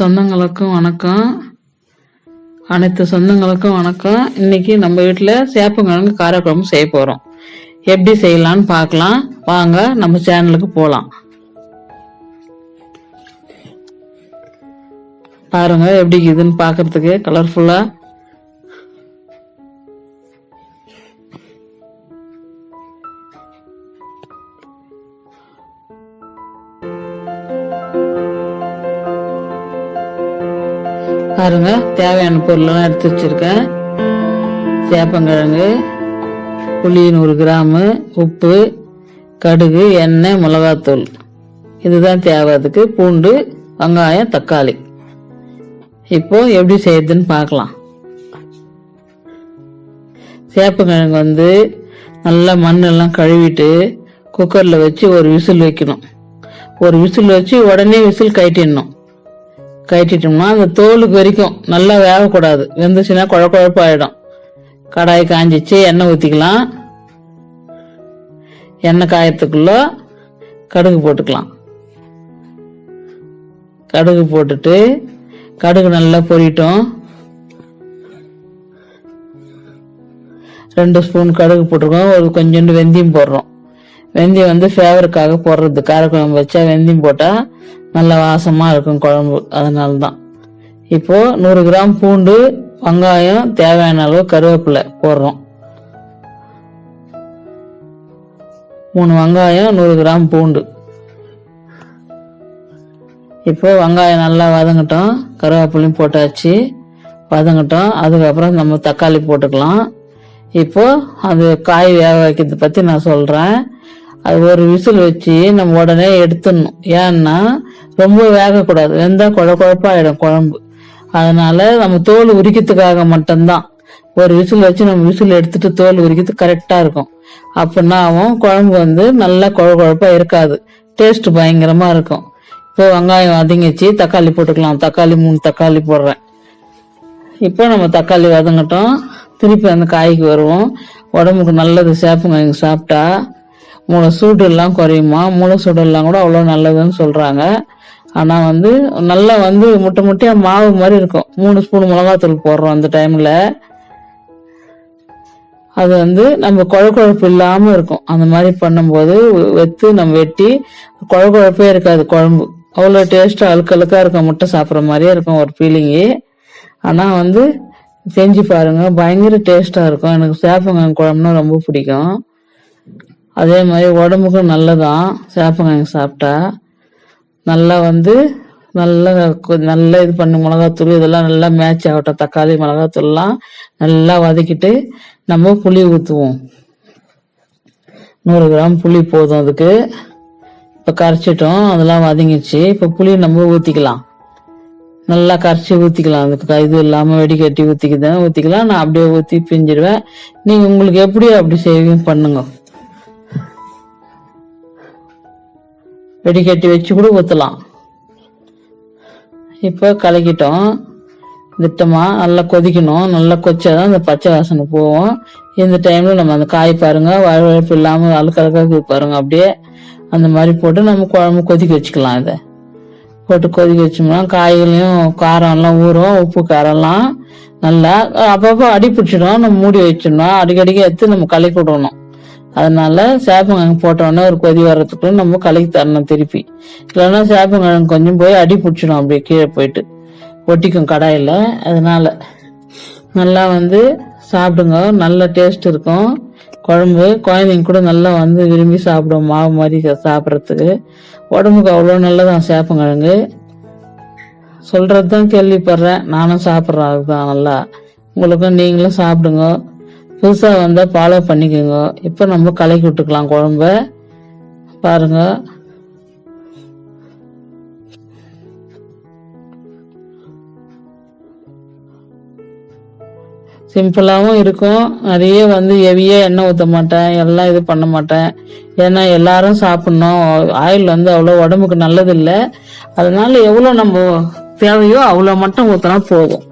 சொந்தங்களுக்கும் வணக்கம். அனைத்து சொந்தங்களுக்கும் வணக்கம். இன்னைக்கு நம்ம வீட்டில் சேப்பங்கிழங்கு காரக்குழம்பு செய்ய போகிறோம் எப்படி செய்யலாம்னு பார்க்கலாம். வாங்க நம்ம சேனலுக்கு போகலாம் பாருங்க எப்படி இருக்குதுன்னு பார்க்கறதுக்கு கலர்ஃபுல்லாக பாருங்க தேவையான பொருளெல்லாம் எடுத்து வச்சிருக்கேன். சேப்பங்கிழங்கு புளி நூறு கிராமு உப்பு கடுகு எண்ணெய் மிளகாத்தூள். இதுதான் தேவை அதுக்கு. பூண்டு வெங்காயம் தக்காளி. இப்போ எப்படி செய்யறதுன்னு பார்க்கலாம். சேப்பங்கிழங்கு வந்து நல்லா மண்ணெல்லாம் கழுவிட்டு குக்கரில் வச்சு ஒரு விசில் வைக்கணும். ஒரு விசில் வச்சு உடனே விசில் கட்டிடணும் கட்டிட்டோம்னா அந்த தோலுக்கு வரைக்கும் நல்லா வேகக்கூடாது. வெந்துச்சுன்னா குழ குழப்பாயிடும் கடாய் காஞ்சிச்சு எண்ணெய் ஊற்றிக்கலாம் எண்ணெய் காயத்துக்குள்ள கடுகு போட்டுக்கலாம். கடுகு போட்டுட்டு கடுகு நல்லா பொரியட்டும் ரெண்டு ஸ்பூன் கடுகு போட்டிருக்கோம். ஒரு கொஞ்சோண்டு வெந்தயம் போடுறோம். வெந்தயம் வந்து ஃபேவருக்காக போடுறது. காரக்குழம்பு வச்சா வெந்தயம் போட்டால் நல்ல வாசமாக இருக்கும் குழம்பு. அதனால தான் இப்போ நூறு கிராம் பூண்டு வெங்காயம் தேவையான அளவு கருவேப்பிலை போடுறோம். மூணு வெங்காயம் நூறு கிராம் பூண்டு. இப்போ வெங்காயம் நல்லா வதங்கட்டும். கருவேப்பிலையும் போட்டாச்சு. வதங்கட்டும். அதுக்கப்புறம் நம்ம தக்காளி போட்டுக்கலாம். இப்போ அது காய் வேக வைக்கிறது பற்றி நான் சொல்கிறேன் அது ஒரு விசில் வச்சு நம்ம உடனே எடுத்துடணும். ஏன்னா ரொம்ப வேகக்கூடாது. வெந்தா குழ குழப்பாயிடும் குழம்பு. அதனால நம்ம தோல் உரிக்கிறதுக்காக மட்டும்தான். ஒரு விசில் வச்சு நம்ம விசில் எடுத்துட்டு தோல் உரிக்கிறது கரெக்டாக இருக்கும். அப்படின்னாவும் குழம்பு வந்து நல்லா குழ குழப்பா இருக்காது. டேஸ்ட் பயங்கரமா இருக்கும். இப்போ வெங்காயம் வதங்கிச்சு தக்காளி போட்டுக்கலாம். தக்காளி மூணு தக்காளி போடுறேன். இப்போ நம்ம தக்காளி வதங்கட்டும். திருப்பி அந்த காய்க்கு வருவோம். உடம்புக்கு நல்லது சேப்பங்க சாப்பிட்டா மூளை சூடு எல்லாம் குறையுமா? மூளை சூடு எல்லாம் கூட அவ்வளோ நல்லதுன்னு சொல்றாங்க. ஆனால் வந்து நல்லா வந்து முட்டை முட்டையாக மாவு மாதிரி இருக்கும். மூணு ஸ்பூன் மிளகாத்தூள் போடுறோம் அந்த டைமில் அது வந்து நம்ம குழக்குழப்பு இல்லாமல் இருக்கும். அந்த மாதிரி பண்ணும்போது வெத்து நம்ம வெட்டி குழக்குழப்பே இருக்காது குழம்பு. அவ்வளோ டேஸ்ட்டாக அழுக்கழுக்காக அழுக்கா இருக்கும் முட்டை சாப்பிட்ற மாதிரியே இருக்கும் ஒரு ஃபீலிங்கு ஆனால் வந்து செஞ்சு பாருங்கள் பயங்கர டேஸ்ட்டாக இருக்கும். எனக்கு சேப்பங்காய் குழம்புனா ரொம்ப பிடிக்கும். அதே மாதிரி உடம்புக்கும் நல்லதான் சேப்பங்காய் சாப்பிட்டா. நல்லா வந்து நல்லா நல்லா இது பண்ணி மிளகாத்தூள் இதெல்லாம் நல்லா மேட்ச் ஆகட்டும். தக்காளி மிளகாத்தூள்லாம் நல்லா வதக்கிட்டு நம்ம புளி ஊற்றுவோம் நூறு கிராம் புளி போதும் அதுக்கு. இப்போ கரைச்சிட்டோம் அதெல்லாம் வதங்கிடுச்சு இப்போ புளி நம்ம ஊற்றிக்கலாம் நல்லா கரைச்சி ஊற்றிக்கலாம் அதுக்கு இது இல்லாமல் வெடிக்கட்டி ஊற்றிக்கிதான் ஊற்றிக்கலாம் நான் அப்படியே ஊற்றி பிஞ்சிடுவேன். நீங்கள் உங்களுக்கு எப்படி அப்படி செய்வீங்க பண்ணுங்க. வெடிக்கட்டி வச்சு கூட ஊற்றலாம் இப்போ கலக்கிட்டோம். திட்டமாக நல்லா கொதிக்கணும். நல்லா கொச்சாதான் அந்த பச்சை வாசனை போகும். இந்த டைமில் நம்ம அந்த காய் பாருங்க. வழுவழுப்பு இல்லாமல் அழுக்கழுக்காக பாருங்கள் அப்படியே அந்த மாதிரி போட்டு நம்ம குழம்பு கொதிக்க வச்சுக்கலாம் இதை. போட்டு கொதிக்க வச்சோம்னா காய்களையும் காரம் எல்லாம் ஊறும். உப்பு காரம்லாம் நல்லா அப்பப்போ அடி பிடிச்சிடும். நம்ம மூடி வச்சிடணும் அடிக்கடிக்கு எடுத்து நம்ம கலக்கி விடணும். அதனால சேப்பங்கிழங்கு போட்ட ஒரு கொதி வர்றதுக்குள்ள நம்ம கலக்கி தரணும் திருப்பி. இல்லைன்னா சேப்பங்கிழங்கு கொஞ்சம் போய் அடி பிடிச்சிடும் அப்படியே கீழே போயிட்டு. ஒட்டிக்கும் கடாயில். அதனால நல்லா வந்து சாப்பிடுங்க. நல்ல டேஸ்ட் இருக்கும். குழம்பு குழந்தைங்க கூட நல்லா வந்து விரும்பி சாப்பிடும் மாவு மாதிரி சாப்பிட்றதுக்கு. உடம்புக்கு அவ்வளோ நல்லதான் சேப்பங்கிழங்கு. சொல்றது தான் கேள்விப்படுறேன். நானும் சாப்பிட்றேன். அதுதான் நல்லா. உங்களுக்கும் நீங்களும் சாப்பிடுங்க. புதுசாக வந்தால் ஃபாலோ பண்ணிக்கோங்க. இப்போ நம்ம கலக்கி விட்டுக்கலாம் குழம்ப. பாருங்க. சிம்பிளாகவும் இருக்கும். நிறைய வந்து ஹெவியாக எண்ணெய் ஊற்ற மாட்டேன். எல்லாம் இது பண்ண மாட்டேன். ஏன்னா எல்லாரும் சாப்பிட்ணும். ஆயில் வந்து அவ்வளோ உடம்புக்கு நல்லது இல்லை அதனால எவ்வளோ நம்ம தேவையோ அவ்வளோ மட்டும் ஊற்றினா போதும்.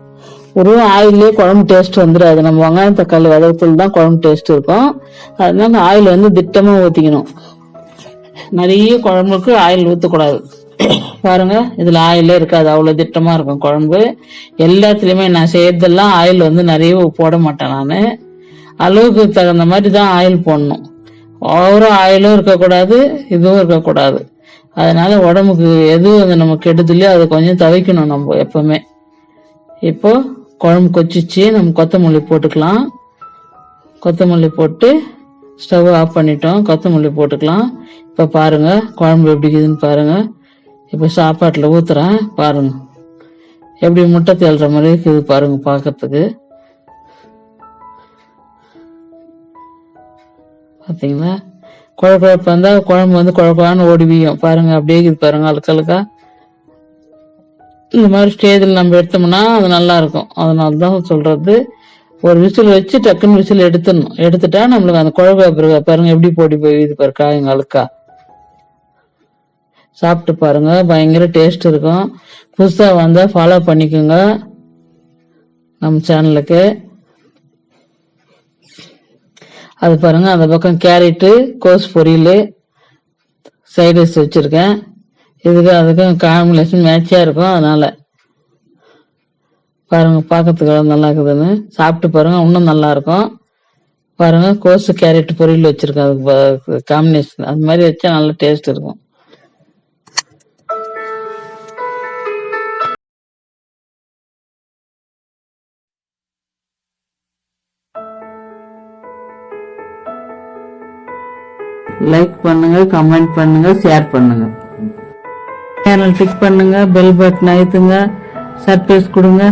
ஒரு ஆயிலே குழம்பு டேஸ்ட் வந்துடாது நம்ம வெங்காயம் தக்காளி வதக்கத்தில் தான் குழம்பு டேஸ்ட் இருக்கும். அதனால ஆயில் வந்து திட்டமாக ஊற்றிக்கணும் நிறைய குழம்புக்கு ஆயில் ஊற்றக்கூடாது பாருங்க இதுல ஆயிலே இருக்காது. அவ்வளவு திட்டமா இருக்கும் குழம்பு. எல்லாத்துலயுமே நான் செய்யறதெல்லாம் ஆயில் வந்து நிறைய போட மாட்டேன் நான். அளவுக்கு தகுந்த மாதிரி தான் ஆயில் போடணும். ஓவரா ஆயிலும் இருக்கக்கூடாது இதுவும் இருக்கக்கூடாது. அதனால உடம்புக்கு எது வந்து நம்ம கெடுதலையோ அதை கொஞ்சம் தவிக்கணும் நம்ம எப்பவுமே. இப்போ குழம்பு கொச்சிச்சு. நம்ம கொத்தமல்லி போட்டுக்கலாம். கொத்தமல்லி போட்டு ஸ்டவ் ஆஃப் பண்ணிட்டோம். கொத்தமல்லி போட்டுக்கலாம். இப்போ பாருங்க குழம்பு எப்படி இருக்குதுன்னு பாருங்க. இப்போ சாப்பாட்டில் ஊத்துறேன். பாருங்க. எப்படி முட்டை தேல்ற மாதிரி இருக்குது பாருங்க பார்க்கறதுக்கு. பார்த்தீங்களா குழ குழப்பா இருந்தால் குழம்பு வந்து குழப்பான்னு ஓடி வீயும். பாருங்க அப்படியே இருக்குது பாருங்க அழுக்கழுக்கா. இந்த மாதிரி ஸ்டேஜில் நம்ம எடுத்தோம்னா அது நல்லா இருக்கும். அதனால தான் சொல்றது. ஒரு விசில் வச்சு டக்குன்னு விசில் எடுத்துடணும். எடுத்துட்டா நம்மளுக்கு அந்த குழம்பு பிறகு பாருங்க எப்படி போட்டி போய் இது பாரு காய்ங்க அழுக்கா. சாப்பிட்டு பாருங்க பயங்கர டேஸ்ட் இருக்கும். புதுசாக வந்தால் ஃபாலோ பண்ணிக்கோங்க. நம்ம சேனலுக்கு அது பாருங்க அந்த பக்கம் கேரட்டு கோஸ் பொரியல் சைட் டிஷ் வச்சுருக்கேன். இதுக்கு அதுக்கும் காம்பினேஷன் மேட்சியா இருக்கும் அதனால. பாருங்க பார்க்கறதுக்கு நல்லா இருக்குதுன்னு. சாப்பிட்டு பாருங்க இன்னும் நல்லா இருக்கும். பாருங்க கோஸ் கேரட் பொரியல் வச்சிருக்கேன் அதுக்கு காம்பினேஷன் அது மாதிரி வச்சா நல்ல டேஸ்ட் இருக்கும். லைக் பண்ணுங்க கமெண்ட் பண்ணுங்க ஷேர் பண்ணுங்க. சேனல் கிளிக் பண்ணுங்க பெல் பட்டன் அழுத்துங்க சர்ப்ரைஸ் கொடுங்க.